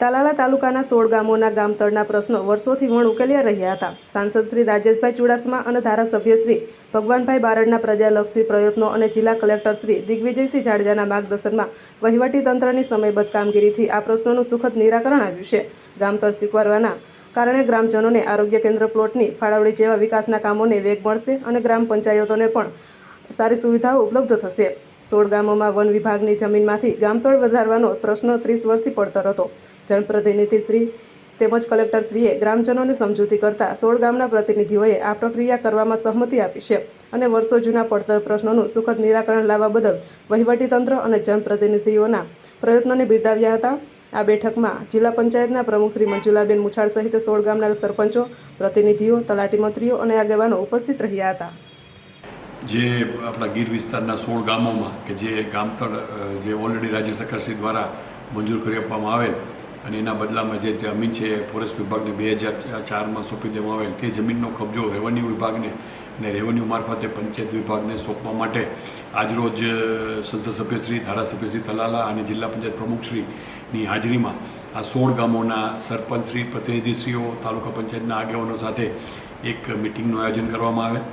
તાલાલા તાલુકાના સોળ ગામોના ગામતળના પ્રશ્નો વર્ષોથી વણ ઉકેલ્યા રહ્યા હતા. સાંસદ શ્રી રાજેશભાઈ ચુડાસમા અને ધારાસભ્ય શ્રી ભગવાનભાઈ બારડના પ્રજાલક્ષી પ્રયત્નો અને જિલ્લા કલેક્ટર શ્રી દિગ્વિજયસિંહ જાડેજાના માર્ગદર્શનમાં વહીવટી તંત્રની સમયબદ્ધ કામગીરીથી આ પ્રશ્નોનું સુખદ નિરાકરણ આવ્યું છે. ગામતળ સ્વીકારવાના કારણે ગ્રામજનોને આરોગ્ય કેન્દ્ર પ્લોટની ફાળવણી જેવા વિકાસના કામોને વેગ મળશે અને ગ્રામ પંચાયતોને પણ સારી સુવિધાઓ ઉપલબ્ધ થશે. સોળ ગામોમાં વન વિભાગની જમીનમાંથી ગામતોડ વધારવાનો પ્રશ્ન ત્રીસ વર્ષથી પડતર હતો. જનપ્રતિનિધિ શ્રી તેમજ કલેક્ટરશ્રીએ ગ્રામજનોને સમજૂતી કરતા સોળ ગામના પ્રતિનિધિઓએ આ પ્રક્રિયા કરવામાં સહમતિ આપી છે અને વર્ષો જૂના પડતર પ્રશ્નોનું સુખદ નિરાકરણ લાવવા બદલ વહીવટીતંત્ર અને જનપ્રતિનિધિઓના પ્રયત્નોને બિરદાવ્યા હતા. આ બેઠકમાં જિલ્લા પંચાયતના પ્રમુખ શ્રી મંજુલાબેન મુછાળ સહિત સોળ ગામના સરપંચો, પ્રતિનિધિઓ, તલાટી મંત્રીઓ અને આગેવાનો ઉપસ્થિત રહ્યા હતા. જે આપણા ગીર વિસ્તારના સોળ ગામોમાં કે જે ગામતળ જે ઓલરેડી રાજ્ય સરકારશ્રી દ્વારા મંજૂર કરી આપવામાં આવેલ અને એના બદલામાં જે જમીન છે ફોરેસ્ટ વિભાગને બે હજાર ચારમાં સોંપી દેવામાં આવેલ, તે જમીનનો કબજો રેવન્યુ વિભાગને અને રેવન્યુ મારફતે પંચાયત વિભાગને સોંપવા માટે આજરોજ સંસદ સભ્યશ્રી ધારાસભ્યશ્રી તલાલા અને જિલ્લા પંચાયત પ્રમુખશ્રીની હાજરીમાં આ સોળ ગામોના સરપંચશ્રી પ્રતિનિધિશ્રીઓ, તાલુકા પંચાયતના આગેવાનો સાથે એક મિટિંગનું આયોજન કરવામાં આવેલ.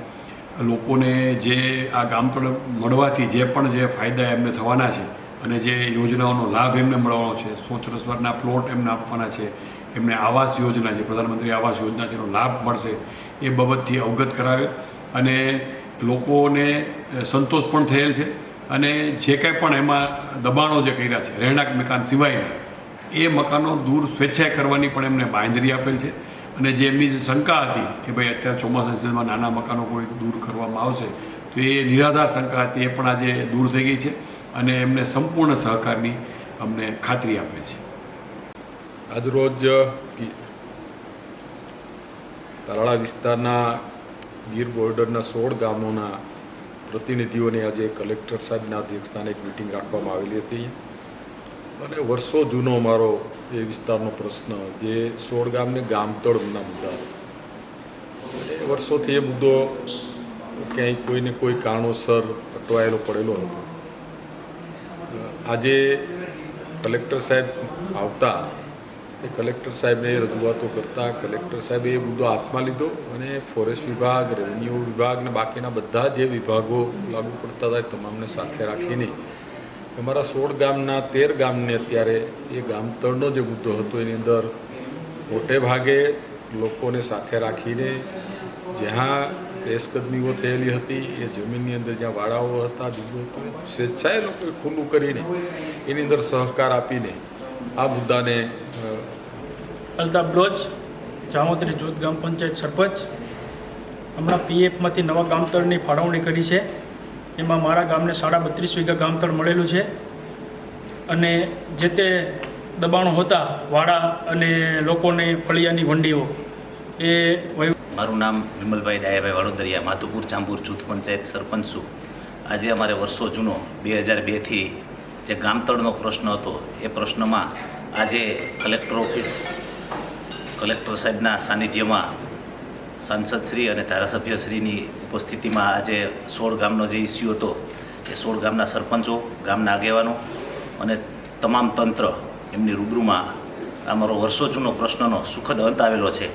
લોકોને જે આ ગામતળ મળવાથી જે પણ જે ફાયદા એમને થવાના છે અને જે યોજનાઓનો લાભ એમને મળવાનો છે સો ચોરસ પ્લોટ એમને આપવાના છે, એમને આવાસ યોજના જે પ્રધાનમંત્રી આવાસ યોજના છે એનો લાભ મળશે એ બાબતથી અવગત કરાવે અને લોકોને સંતોષ પણ થયેલ છે અને જે કંઈ પણ એમાં દબાણો જે કર્યા છે, રહેણાંક મકાન સિવાયના, એ મકાનો દૂર સ્વેચ્છાએ કરવાની પણ એમને બાંધરી આપેલ છે. અને જે એમની જે શંકા હતી કે ભાઈ અત્યારે ચોમાસા સિઝનમાં નાના મકાનો કોઈ દૂર કરવામાં આવશે, તો એ નિરાધાર શંકા હતી, એ પણ આજે દૂર થઈ ગઈ છે અને એમને સંપૂર્ણ સહકારની અમને ખાતરી આપે છે. આજરોજ તરાળા વિસ્તારના ગીર બોર્ડરના સોળ ગામોના પ્રતિનિધિઓની આજે કલેક્ટર સાહેબના અધ્યક્ષસ્થાને એક મિટિંગ રાખવામાં આવેલી હતી. અને વર્ષો જૂનો મારો એ વિસ્તારનો પ્રશ્ન જે સોળ ગામને ગામતળના મુદ્દા અને વર્ષોથી એ મુદ્દો ક્યાંય કોઈને કોઈ કારણોસર અટવાયેલો પડેલો હતો. આજે કલેક્ટર સાહેબ આવતા એ કલેક્ટર સાહેબને રજૂઆતો કરતા કલેક્ટર સાહેબે એ મુદ્દો હાથમાં લીધો અને ફોરેસ્ટ વિભાગ, રેવન્યુ વિભાગ ને બાકીના બધા જે વિભાગો લાગુ પડતા હતા તમામને સાથે રાખીને અમારા સોળ ગામના તેર ગામને અત્યારે એ ગામતળનો જે મુદ્દો હતો, એની અંદર મોટે ભાગે લોકોને સાથે રાખીને જ્યાં પેશકદમીઓ થયેલી હતી, એ જમીનની અંદર જ્યાં વાડાઓ હતા હતું સ્વેચ્છાએ લોકોએ ખુલ્લું કરીને એની અંદર સહકાર આપીને આ મુદ્દાને અલ્તાફ બ્લોચ જામોત્રી જૂથ ગામ પંચાયત સરપંચ. હમણાં પીએફમાંથી નવા ગામતળની ફાળવણી કરી છે. એમાં મારા ગામને સાડા બત્રીસ વીઘા ગામતળ મળેલું છે. અને જે તે દબાણો હતા, વાડા અને લોકોને ફળિયાની વંડીઓ, એ મારું નામ વિમલભાઈ ડાયાભાઈ વડોદરિયા માધુપુર ચાંબુર જૂથ પંચાયત સરપંચ છું. આજે અમારે વર્ષો જૂનો, બે હજાર બેથી જે ગામતળનો પ્રશ્ન હતો, એ પ્રશ્નમાં આજે કલેક્ટર ઓફિસ, કલેક્ટર સાહેબના સાનિધ્યમાં સાંસદશ્રી અને ધારાસભ્યશ્રીની ઉપસ્થિતિમાં આજે સોળ ગામનો જે ઇસ્યુ હતો, એ સોળ ગામના સરપંચો, ગામના આગેવાનો અને તમામ તંત્ર એમની રૂબરૂમાં અમારો વર્ષો જૂનો પ્રશ્નનો સુખદ અંત આવેલો છે.